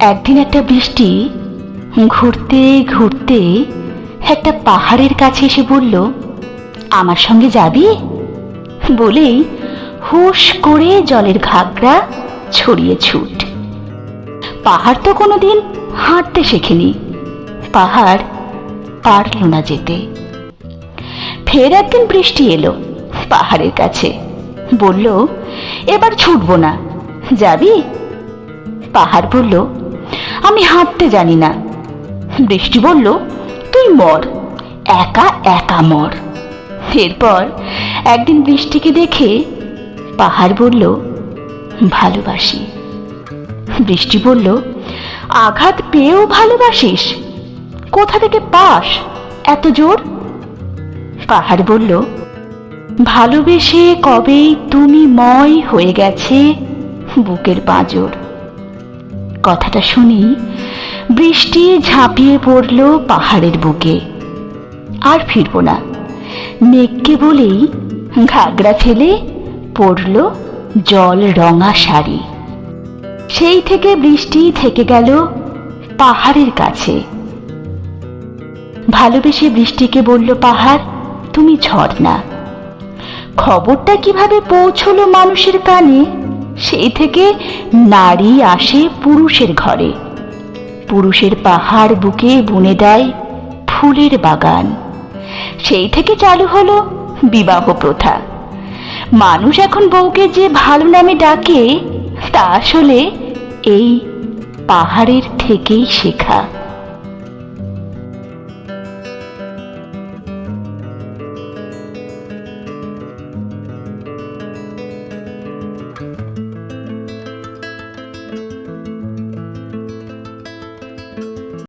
একদিন একটা বৃষ্টি ঘুরতে ঘুরতে একটা পাহাড়ের কাছে এসে বলল, আমার সঙ্গে যাবি? বলেই হুশ করে জলের ঘাগরা ছড়িয়ে ছুট। পাহাড় তো কোনোদিন হাঁটতে শেখেনি, পাহাড় পারল না যেতে। ফের একদিন বৃষ্টি এলো পাহাড়ের কাছে, বলল, এবার ছুটবো না, যাবি? পাহাড় বলল আমি হাঁটতে জানি না। বৃষ্টি বলল, তুই মর, একা একা মর। এরপর একদিন বৃষ্টিকে দেখে পাহাড় বলল, ভালোবাসি। বৃষ্টি বলল, আঘাত পেয়েও ভালোবাসিস? কোথা থেকে পাস এত জোর? পাহাড় বলল, ভালোবেসে কবেই তুমি ময় হয়ে গেছে বুকের পাঁজর। কথাটা শুনি বৃষ্টি ঝাঁপিয়ে পড়ল পাহাড়ের বুকে। আর ফিরব না। মেঘকে বলেই ঘাগরা ফেলে পড়ল জল রঙা শাড়ি। সেই থেকে বৃষ্টি থেকে গেল পাহাড়ের কাছে। ভালোবেসে বৃষ্টিকে বলল, পাহাড়, তুমি ঝড় না। খবরটা কীভাবে পৌঁছলো মানুষের কানে? সেই থেকে নারী আসে পুরুষের ঘরে। পুরুষের পাহাড় বুকে বুনে দেয় ফুলের বাগান। সেই থেকে চালু হলো বিবাহ প্রথা। মানুষ এখন বউকে যে ভালো নামে ডাকে, তা আসলে এই পাহাড়ের থেকেই শেখা। you